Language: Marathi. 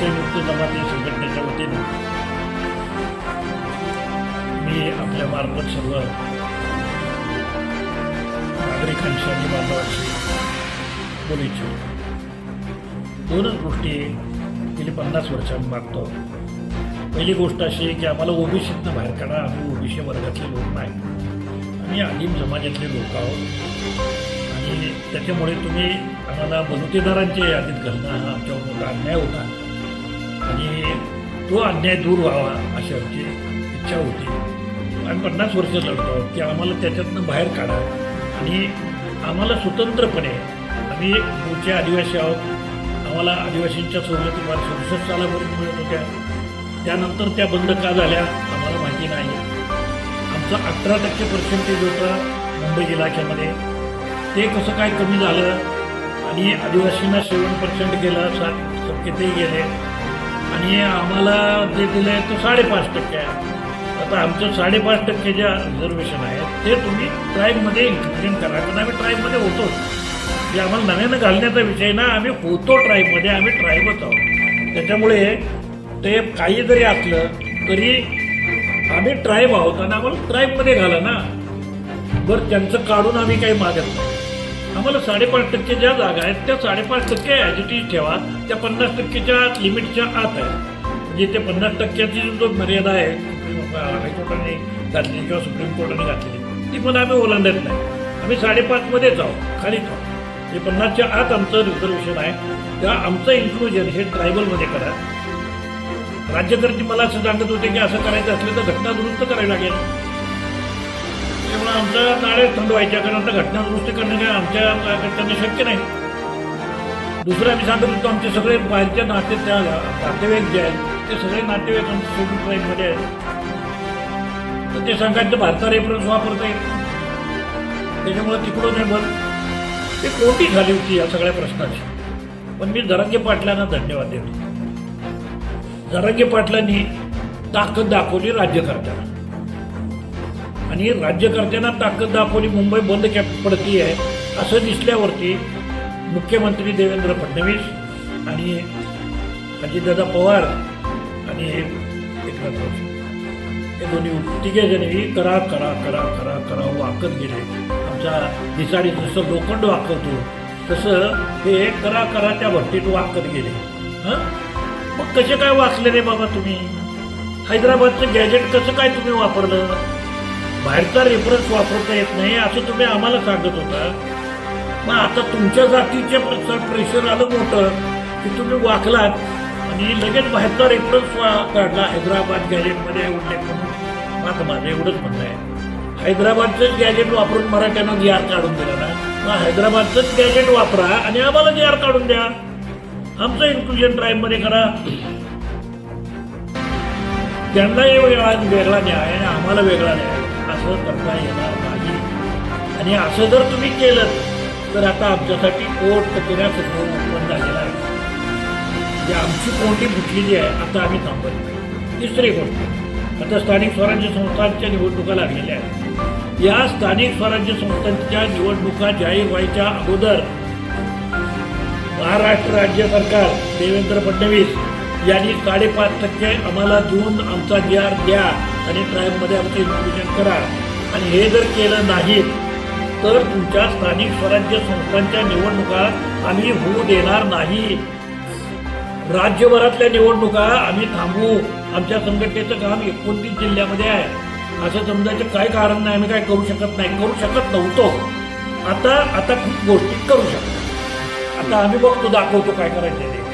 जमाती संघटनेच्या वतीनं मी आपल्या मार्फत सर्व नागरिकांशी आणि बांधवांशी बोलू इच्छितो. दोनच गोष्टी गेली पन्नास वर्षांनी मागतो. पहिली गोष्ट अशी की आम्हाला ओबीसीतनं बाहेर काढा. आम्ही ओबीसी वर्गातले लोक नाही. आम्ही आदिम समाजातले लोक आहोत. आणि त्याच्यामुळे तुम्ही आम्हाला बलुतेदारांच्या यादीत घालणं हा आमच्यावर मोठा अन्याय होता आणि तो अन्याय दूर व्हावा अशी आमची इच्छा होती. आम्ही पन्नास वर्ष लढतो की आम्हाला त्याच्यातनं बाहेर काढा. आणि आम्हाला स्वतंत्रपणे आम्ही मूळचे आदिवासी आहोत. आम्हाला आदिवासींच्या सवलती फार सदुसष्ट सालापर्यंत मिळत होत्या. त्यानंतर त्या बंद का झाल्या आम्हाला माहिती नाही. आमचा अठरा टक्के पर्सेंटेज होता मुंबई इलाख्यामध्ये ते कसं काय कमी झालं आणि आदिवासींना सेवन पर्सेंट गेलं सात टक्के ते गेले. आणि आम्हाला जे दिलं आहे तो साडेपाच टक्के आहे. आता आमचं साडेपाच टक्के ज्या रिझर्वेशन आहेत ते तुम्ही ट्राईबमध्ये इन्क्लुजन करा. कारण आम्ही ट्राईबमध्ये होतो. जे आम्हाला नव्यानं घालण्याचा विषय ना आम्ही होतो ट्राईबमध्ये आम्ही ट्राईबच आहोत. त्याच्यामुळे ते काही जरी असलं तरी आम्ही ट्राईब आहोत आणि आम्हाला ट्राईबमध्ये घाला ना. बरं त्यांचं काढून आम्ही काही मागत नाही. आम्हाला साडेपाच टक्के ज्या जागा आहेत त्या साडेपाच टक्के ॲज ठेवा. त्या पन्नास टक्केच्या लिमिटच्या आत आहे. म्हणजे ते पन्नास टक्क्याची जो मर्यादा आहे हायकोर्टाने घातली किंवा सुप्रीम कोर्टाने घातलेली ती पण आम्ही ओलांडत नाही. आम्ही साडेपाचमध्ये जाऊ खाली जाऊ जे पन्नासच्या आत आमचं रिझर्वेशन आहे. तेव्हा आमचं इन्क्लुजन हे ट्रायबलमध्ये करा. राज्यकर्ते मला असं सांगत होते की असं करायचं असलं तर घटना दुरुस्त करावी लागेल. त्यामुळे आमचा नाळे थंड व्हायच्या कारण आता घटना दुरुस्त करणं काय आमच्या शक्य नाही. दुसरं आम्ही सांगत होतो आमचे सगळे बाहेरच्या नाते त्या नातेवाईक जे आहेत ते सगळे नातेवाईक आमचे सोडून ट्राईबमध्ये आहेत. तर ते सांगायचं भारता रेफरन्स वापरता येईल त्याच्यामुळे तिकडून नाही बघ ते कोटी झाली होती या सगळ्या प्रश्नाची. पण मी जरांगे पाटलांना धन्यवाद देतो. जरांगे पाटलांनी ताकद दाखवली राज्यकर्त्याला. आणि राज्यकर्त्यांना ताकद दाखवली मुंबई बंद कॅप पडती आहे असं दिसल्यावरती मुख्यमंत्री देवेंद्र फडणवीस आणि अजितदादा पवार आणि एकनाथ हे दोन्ही तिघेजणी करा करा करा करा करा वाकत गेले. आमचा दिसाडी जसं लोखंड वाकवतो तसं हे करा करा त्या भट्टीत वाकत गेले. हां? मग कसे काय वाचले रे बाबा तुम्ही? हैदराबादचं गॅजेट कसं काय तुम्ही वापरलं? बाहेरचा रेफरन्स वापरता येत नाही असं तुम्ही आम्हाला सांगत होता. मग आता तुमच्या जातीचे प्रेशर आलं मोठं की तुम्ही वाकलात आणि लगेच बाहेरचा रेफरन्स काढला. हैदराबाद गॅजेटमध्ये उल्लेख म्हणून माझं माझं एवढंच म्हणणं आहे. हैदराबादचंच गॅजेट वापरून मराठ्यांना जी आर काढून दिला ना? मग हैदराबादचंच गॅजेट वापरा आणि आम्हाला जी आर काढून द्या. आमचं इन्क्लुजन ड्राईव्हमध्ये करा. त्यांनाही वेगळा वेगळा न्याय आणि आम्हाला वेगळा न्याय. असं करता येणार नाही. आणि असं जर तुम्ही केलं तर आता आमच्यासाठी कोर्ट कचेऱ्या सगळं उत्पन्न झालेलं आहे. म्हणजे आमची कोणती फुटलेली आहे आता आम्ही थांबत तिसरी गोष्ट आता स्थानिक स्वराज्य संस्थांच्या निवडणुका लागलेल्या आहेत. या स्थानिक स्वराज्य संस्थांच्या निवडणुका जाहीर व्हायच्या अगोदर महाराष्ट्र राज्य सरकार देवेंद्र फडणवीस यांनी साडेपाच टक्के आम्हाला देऊन आमचा जी आर द्या आणि ट्रायबमध्ये आमचं इन्क्लुजन करा. आणि हे जर केलं नाही तर तुमच्या स्थानिक स्वराज्य संस्थांच्या निवडणुका आम्ही होऊ देणार नाही. राज्यभरातल्या निवडणुका आम्ही थांबवू. आमच्या संघटनेचं काम एकोणतीस जिल्ह्यामध्ये आहे. असं समजायचं काय कारण नाही आम्ही काय करू शकत नाही. करू शकत नव्हतो. आता आता खूप गोष्टी करू शकतो. आता आम्ही बघतो दाखवतो काय करायचं ते.